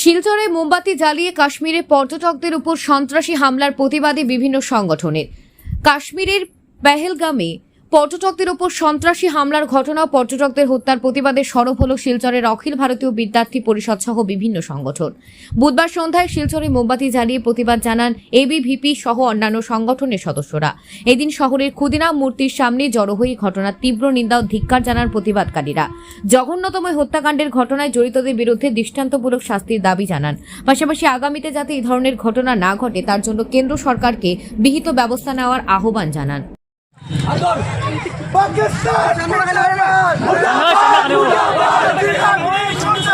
শিলচরে মোমবাতি জ্বালিয়ে কাশ্মীরে পর্যটকদের উপর সন্ত্রাসী হামলার প্রতিবাদে বিভিন্ন সংগঠনের। কাশ্মীরের পেহেলগামে পর্যটকদের উপর সন্ত্রাসী হামলার ঘটনা পর্যটকদের হত্যার প্রতিবাদে সরব হল শিলচরের অখিল ভারতীয় বিদ্যার্থী পরিষদ সহ বিভিন্ন সংগঠন। বুধবার সন্ধ্যায় শিলচরে মোমবাতি জ্বালিয়ে প্রতিবাদ জানান এবিভিপি সহ অন্যান্য সংগঠনের সদস্যরা। এদিন শহরের ক্ষুদিরাম মূর্তির সামনে জড়ো হয়ে ঘটনার তীব্র নিন্দা ও ধিক্কার জানান প্রতিবাদকারীরা। জঘন্যতম হত্যাকাণ্ডের ঘটনায় জড়িতদের বিরুদ্ধে দৃষ্টান্তমূলক শাস্তির দাবি জানান। পাশাপাশি আগামীতে যাতে এই ধরনের ঘটনা না ঘটে, তার জন্য কেন্দ্র সরকারকে বিহিত ব্যবস্থা নেওয়ার আহ্বান জানান।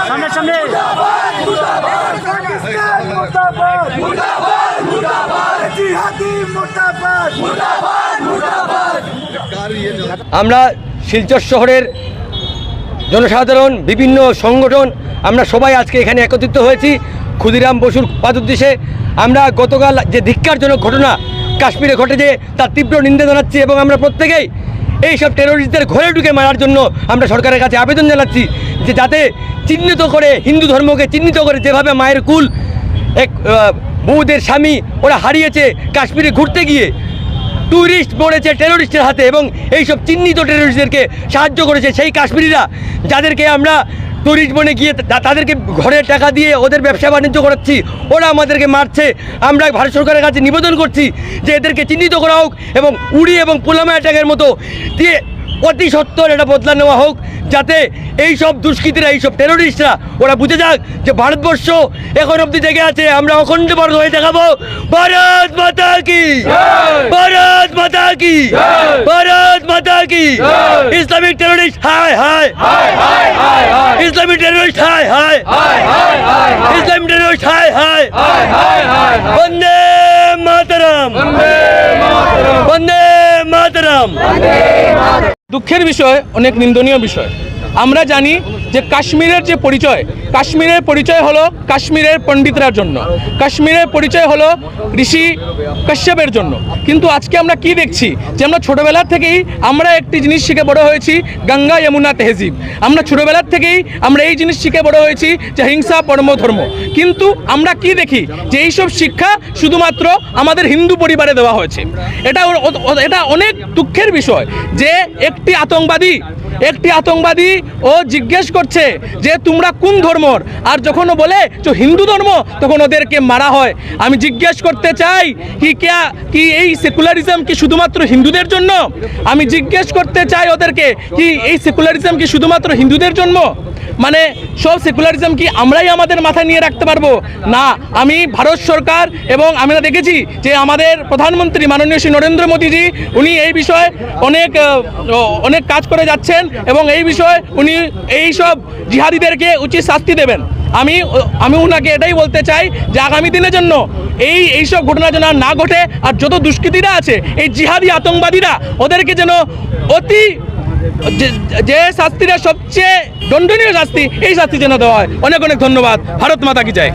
সামনে সামনে আমরা শিলচর শহরের জনসাধারণ বিভিন্ন সংগঠন আমরা সবাই আজকে এখানে একত্রিত হয়েছি। ক্ষুদিরাম বসুর পাদুদ্দেশে আমরা গতকাল যে ধিক্কারজনক ঘটনা কাশ্মীরে ঘটেছে, তার তীব্র নিন্দা জানাচ্ছি এবং আমরা প্রত্যেকেই এই সব টেরোরিস্টদের ঘরে ঢুকে মারার জন্য আমরা সরকারের কাছে আবেদন জানাচ্ছি যে যাতে চিহ্নিত করে হিন্দু ধর্মকে চিহ্নিত করে যেভাবে মায়ের কুল এক বউদের স্বামী ওরা হারিয়েছে কাশ্মীরে ঘুরতে গিয়ে ট্যুরিস্ট পড়েছে টেরোরিস্টের হাতে এবং এইসব চিহ্নিত টেরোরিস্টদেরকে সাহায্য করেছে সেই কাশ্মীরিরা, যাদেরকে আমরা ট্যুরিস্ট বনে গিয়ে তাদেরকে ঘরে টাকা দিয়ে ওদের ব্যবসা বাণিজ্য করাচ্ছি। ওরা আমাদেরকে মারছে। আমরা ভারত সরকারের কাছে নিবেদন করছি যে এদেরকে চিহ্নিত করা হোক এবং উড়ি এবং পুলামা অ্যাটাকের মতো দিয়ে অতি সত্তর এটা বদলা নেওয়া হোক যাতে এই সব দুষ্কৃতীরা এইসব টেরোরিস্টরা ওরা বুঝে যাক যে ভারতবর্ষ এখন অব্দি জেগে আছে। আমরা অখণ্ড ভারত হয়ে দেখাবো। ভারত মাতা কি? ভারত মাতা কি? ভারত কি? ইসলামিক টেরোরিস্ট হায় হায়। ইসলামিক টেরোরিস্ট হায় হায়। ইসলামিক টেরোরিস্ট হায় হায়। বন্দে মাতারাম। বন্দে মাতারাম। দুঃখের বিষয় অনেক নিন্দনীয় বিষয়। আমরা জানি যে কাশ্মীরের যে পরিচয়, কাশ্মীরের পরিচয় হলো কাশ্মীরের পণ্ডিতরার জন্য। কাশ্মীরের পরিচয় হলো ঋষি কাশ্যপের জন্য। কিন্তু আজকে আমরা কি দেখছি? যে আমরা ছোটবেলা থেকেই আমরা একটি জিনিস শিখে বড় হয়েছি, গঙ্গা যমুনা তেহজিব। আমরা ছোটবেলার থেকেই আমরা এই জিনিস শিখে বড় হয়েছি যে হিংসা পরম ধর্ম। কিন্তু আমরা কি দেখি? যে এইসব শিক্ষা শুধুমাত্র আমাদের হিন্দু পরিবারে দেওয়া হয়েছে। এটা এটা অনেক দুঃখের বিষয় যে একটি আতঙ্কবাদী একটি আতঙ্কবাদী ও জিজ্ঞেস করছে যে তোমরা কোন ধর্মর? আর যখন বলে যে হিন্দু ধর্ম, তখন ওদেরকে মারা হয়। আমি জিজ্ঞেস করতে চাই, কি ক্যা, কি এই সেকুলারিজম কি শুধুমাত্র হিন্দুদের জন্য? আমি জিজ্ঞেস করতে চাই ওদেরকে, কি এই সেকুলারিজম কি শুধুমাত্র হিন্দুদের জন্য? মানে সব সেকুলারিজম কি আমরাই আমাদের মাথায় নিয়ে রাখতে পারব? না, আমি ভারত সরকার এবং আমরা দেখেছি যে আমাদের প্রধানমন্ত্রী মাননীয় শ্রী নরেন্দ্র মোদীজি, উনি এই বিষয়ে অনেক অনেক কাজ করে যাচ্ছেন। এবং এই বিষয়ে উনি এই সব জিহাদিদেরকে উচিত শাস্তি দেবেন। আমি আমি ওনাকে এটাই বলতে চাই যে আগামী দিনের জন্য এই এইসব ঘটনা যেন না ঘটে, আর যত দুষ্কৃতীরা আছে, এই জিহাদি আতঙ্কবাদীরা, ওদেরকে যেন অতি যে- শাস্তিটা সবচেয়ে দণ্ডনীয় শাস্তি, এই শাস্তি যেন দেওয়া হয়। অনেক অনেক ধন্যবাদ। ভারত মাতা কি যায়